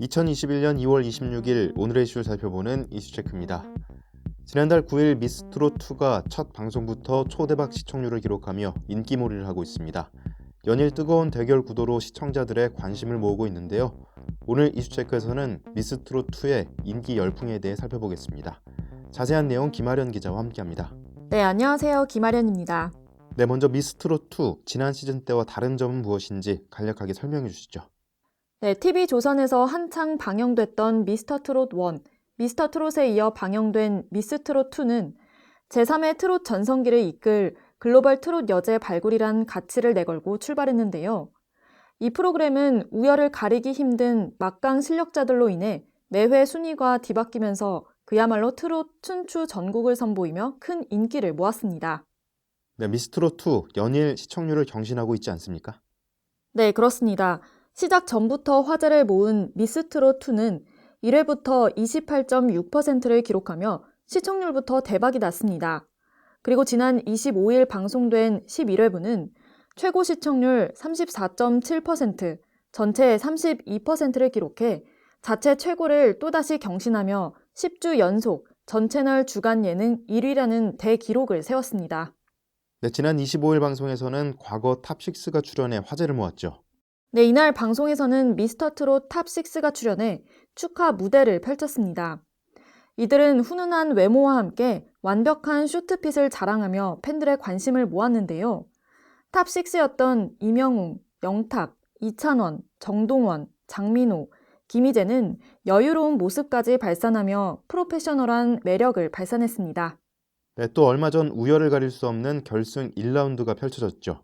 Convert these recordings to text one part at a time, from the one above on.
2021년 2월 26일 오늘의 이슈를 살펴보는 이슈체크입니다. 지난달 9일 미스트롯2가 첫 방송부터 초대박 시청률을 기록하며 인기몰이를 하고 있습니다. 연일 뜨거운 대결 구도로 시청자들의 관심을 모으고 있는데요. 오늘 이슈체크에서는 미스트롯2의 인기 열풍에 대해 살펴보겠습니다. 자세한 내용 김아련 기자와 함께합니다. 네, 안녕하세요. 김아련입니다. 네, 먼저 미스트롯2 지난 시즌 때와 다른 점은 무엇인지 간략하게 설명해 주시죠. 네, TV조선에서 한창 방영됐던 미스터 트롯 1, 미스터 트롯에 이어 방영된 미스 트롯 2는 제3의 트롯 전성기를 이끌 글로벌 트롯 여제 발굴이란 가치를 내걸고 출발했는데요. 이 프로그램은 우열을 가리기 힘든 막강 실력자들로 인해 매회 순위가 뒤바뀌면서 그야말로 트롯 춘추 전국을 선보이며 큰 인기를 모았습니다. 네, 미스트롯2 연일 시청률을 경신하고 있지 않습니까? 네, 그렇습니다. 시작 전부터 화제를 모은 미스트롯2는 1회부터 28.6%를 기록하며 시청률부터 대박이 났습니다. 그리고 지난 25일 방송된 11회부는 최고 시청률 34.7%, 전체 32%를 기록해 자체 최고를 또다시 경신하며 10주 연속 전 채널 주간 예능 1위라는 대기록을 세웠습니다. 네, 지난 25일 방송에서는 과거 탑6가 출연해 화제를 모았죠. 네, 이날 방송에서는 미스터 트롯 탑6가 출연해 축하 무대를 펼쳤습니다. 이들은 훈훈한 외모와 함께 완벽한 쇼트핏을 자랑하며 팬들의 관심을 모았는데요. 탑6였던 이명웅, 영탁, 이찬원, 정동원, 장민호, 김희재는 여유로운 모습까지 발산하며 프로페셔널한 매력을 발산했습니다. 네, 또 얼마 전 우열을 가릴 수 없는 결승 1라운드가 펼쳐졌죠.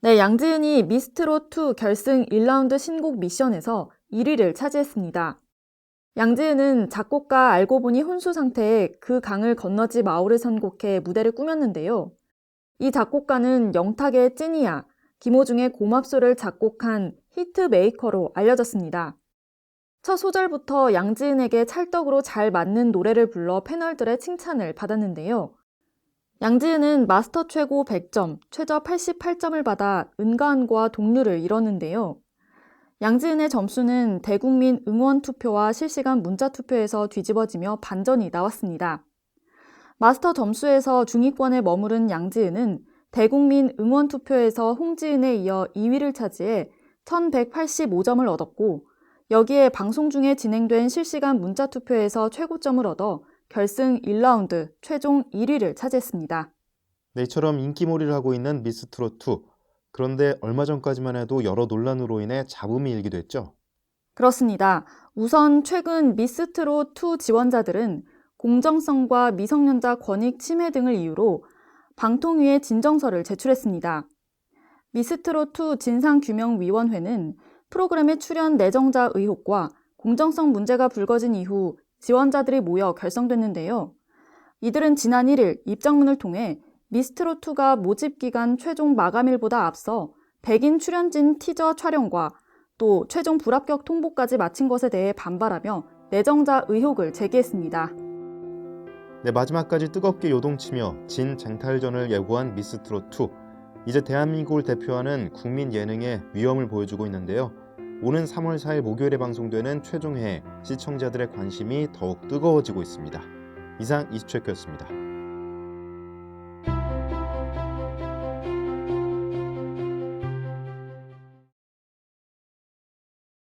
네, 양지은이 미스트롯2 결승 1라운드 신곡 미션에서 1위를 차지했습니다. 양지은은 작곡가 알고 보니 혼수 상태에 그 강을 건너지 마오를 선곡해 무대를 꾸몄는데요. 이 작곡가는 영탁의 찐이야, 김호중의 고맙소를 작곡한 히트 메이커로 알려졌습니다. 첫 소절부터 양지은에게 찰떡으로 잘 맞는 노래를 불러 패널들의 칭찬을 받았는데요. 양지은은 마스터 최고 100점, 최저 88점을 받아 은가은과 동률을 이뤘는데요. 양지은의 점수는 대국민 응원 투표와 실시간 문자 투표에서 뒤집어지며 반전이 나왔습니다. 마스터 점수에서 중위권에 머무른 양지은은 대국민 응원 투표에서 홍지은에 이어 2위를 차지해 1185점을 얻었고 여기에 방송 중에 진행된 실시간 문자 투표에서 최고점을 얻어 결승 1라운드 최종 1위를 차지했습니다. 네, 이처럼 인기몰이를 하고 있는 미스트롯2. 그런데 얼마 전까지만 해도 여러 논란으로 인해 잡음이 일기도 했죠. 그렇습니다. 우선 최근 미스트롯2 지원자들은 공정성과 미성년자 권익 침해 등을 이유로 방통위에 진정서를 제출했습니다. 미스트롯2 진상규명위원회는 프로그램에 출연 내정자 의혹과 공정성 문제가 불거진 이후 지원자들이 모여 결성됐는데요. 이들은 지난 1일 입장문을 통해 미스트롯2가 모집 기간 최종 마감일보다 앞서 백인 출연진 티저 촬영과 또 최종 불합격 통보까지 마친 것에 대해 반발하며 내정자 의혹을 제기했습니다. 네, 마지막까지 뜨겁게 요동치며 진 쟁탈전을 예고한 미스트롯2. 이제 대한민국을 대표하는 국민 예능의 위험을 보여주고 있는데요. 오는 3월 4일 목요일에 방송되는 최종회에 시청자들의 관심이 더욱 뜨거워지고 있습니다. 이상 이슈체크였습니다.